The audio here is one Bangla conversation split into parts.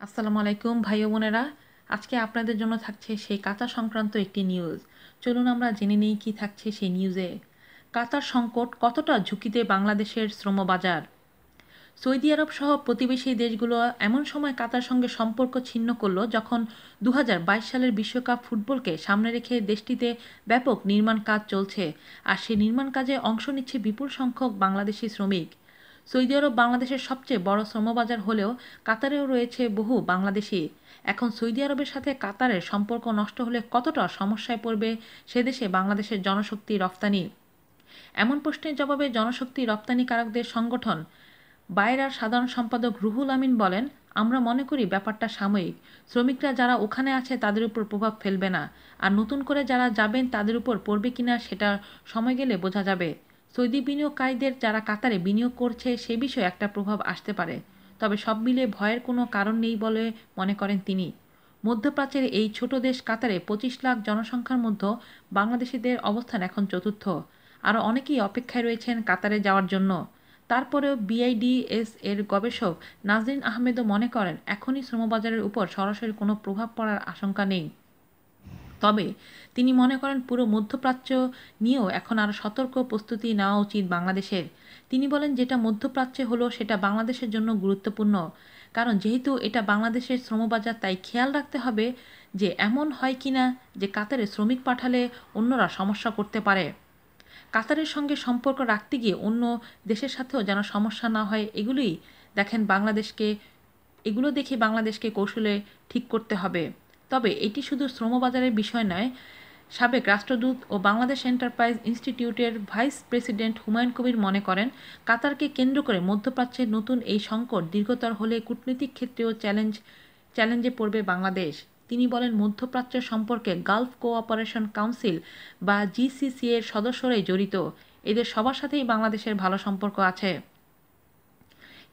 আসসালামু আলাইকুম ভাই বোনেরা। আজকে আপনাদের জন্য থাকছে সেই কাতার সংক্রান্ত একটি নিউজ চলুন আমরা জেনে নিই কী থাকছে সেই নিউজে কাতার সংকট কতটা ঝুঁকিতে বাংলাদেশের শ্রমবাজার? সৌদি আরব সহ প্রতিবেশী দেশগুলো এমন সময় কাতার সঙ্গে সম্পর্ক ছিন্ন করল যখন দু হাজার বাইশ সালের বিশ্বকাপ ফুটবলকে সামনে রেখে দেশটিতে ব্যাপক নির্মাণ কাজ চলছে। আর সেই নির্মাণ কাজে অংশ নিচ্ছে বিপুল সংখ্যক বাংলাদেশি শ্রমিক। সৌদি আরব বাংলাদেশের সবচেয়ে বড় শ্রমবাজার হলেও কাতারেও রয়েছে বহু বাংলাদেশি। এখন সৌদি আরবের সাথে কাতারের সম্পর্ক নষ্ট হলে কতটা সমস্যায় পড়বে সে দেশে বাংলাদেশের জনশক্তি রপ্তানি? এমন প্রশ্নের জবাবে জনশক্তি রপ্তানিকারকদের সংগঠন বায়রার সাধারণ সম্পাদক রুহুল আমিন বলেন, আমরা মনে করি ব্যাপারটা সাময়িক। শ্রমিকরা যারা ওখানে আছে তাদের উপর প্রভাব ফেলবে না। আর নতুন করে যারা যাবেন তাদের উপর পড়বে কিনা সেটা সময় গেলে বোঝা যাবে। সৌদি বিনিয়োগকারীদের যারা কাতারে বিনিয়োগ করছে, সে বিষয়ে একটা প্রভাব আসতে পারে। তবে সব মিলে ভয়ের কোনো কারণ নেই বলে মনে করেন তিনি। মধ্যপ্রাচ্যের এই ছোট দেশ কাতারে পঁচিশ লাখ জনসংখ্যার মধ্যে বাংলাদেশিদের অবস্থান এখন চতুর্থ। আরও অনেকেই অপেক্ষায় রয়েছেন কাতারে যাওয়ার জন্য। তারপরেও বিআইডিএস এর গবেষক নাজরিন আহমেদও মনে করেন, এখনই শ্রমবাজারের উপর সরাসরি কোনো প্রভাব পড়ার আশঙ্কা নেই। তবে তিনি মনে করেন পুরো মধ্যপ্রাচ্য নিয়েও এখন আরও সতর্ক প্রস্তুতি নেওয়া উচিত বাংলাদেশের। তিনি বলেন যেটা মধ্যপ্রাচ্যে হলো সেটা বাংলাদেশের জন্য গুরুত্বপূর্ণ। কারণ যেহেতু এটা বাংলাদেশের শ্রমবাজার, তাই খেয়াল রাখতে হবে যে এমন হয় কি না যে কাতারে শ্রমিক পাঠালে অন্যরা সমস্যা করতে পারে। কাতারের সঙ্গে সম্পর্ক রাখতে গিয়ে অন্য দেশের সাথেও যেন সমস্যা না হয়, এগুলোই দেখেন বাংলাদেশকে, এগুলো দেখে বাংলাদেশকে কৌশলে ঠিক করতে হবে। তবে এটি শুধু শ্রমবাজারের বিষয় নয়, সাবেক রাষ্ট্রদূত ও বাংলাদেশ এন্টারপ্রাইজ ইনস্টিটিউটের ভাইস প্রেসিডেন্ট হুমায়ুন কবির মনে করেন, কাতারকে কেন্দ্র করে মধ্যপ্রাচ্যের নতুন এই সংকট দীর্ঘতর হলে কূটনৈতিক ক্ষেত্রেও চ্যালেঞ্জ, চ্যালেঞ্জে পড়বে বাংলাদেশ। তিনি বলেন, মধ্যপ্রাচ্য সম্পর্কে গালফ কোঅপারেশন কাউন্সিল বা জিসিসি এর সদস্যরাই জড়িত। এদের সবার সাথেই বাংলাদেশের ভালো সম্পর্ক আছে।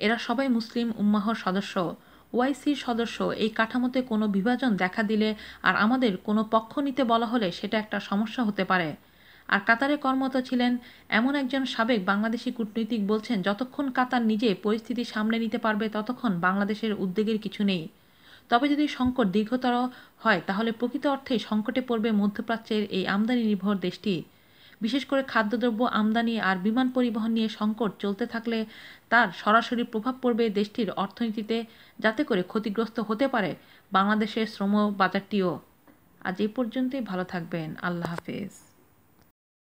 এরা সবাই মুসলিম উম্মাহর সদস্য। ওয়াইসির সদস্য এই কাঠামোতে কোনো বিভাজন দেখা দিলে আর আমাদের কোনো পক্ষ নিতে বলা হলে সেটা একটা সমস্যা হতে পারে। আর কাতারে কর্মরত ছিলেন এমন একজন সাবেক বাংলাদেশি কূটনৈতিক বলছেন, যতক্ষণ কাতার নিজে পরিস্থিতি সামলে নিতে পারবে, ততক্ষণ বাংলাদেশের উদ্বেগের কিছু নেই। তবে যদি সংকট দীর্ঘতর হয়, তাহলে প্রকৃত অর্থে সংকটে পড়বে মধ্যপ্রাচ্যের এই আমদানি নির্ভর দেশটি। বিশেষ করে খাদ্যদ্রব্য আমদানি আর বিমান পরিবহন নিয়ে সংকট চলতে থাকলে তার সরাসরি প্রভাব পড়বে দেশটির অর্থনীতিতে, যাতে করে ক্ষতিগ্রস্ত হতে পারে বাংলাদেশের শ্রম বাজারটিও। আজ এ পর্যন্তই, ভালো থাকবেন। আল্লাহ হাফেজ।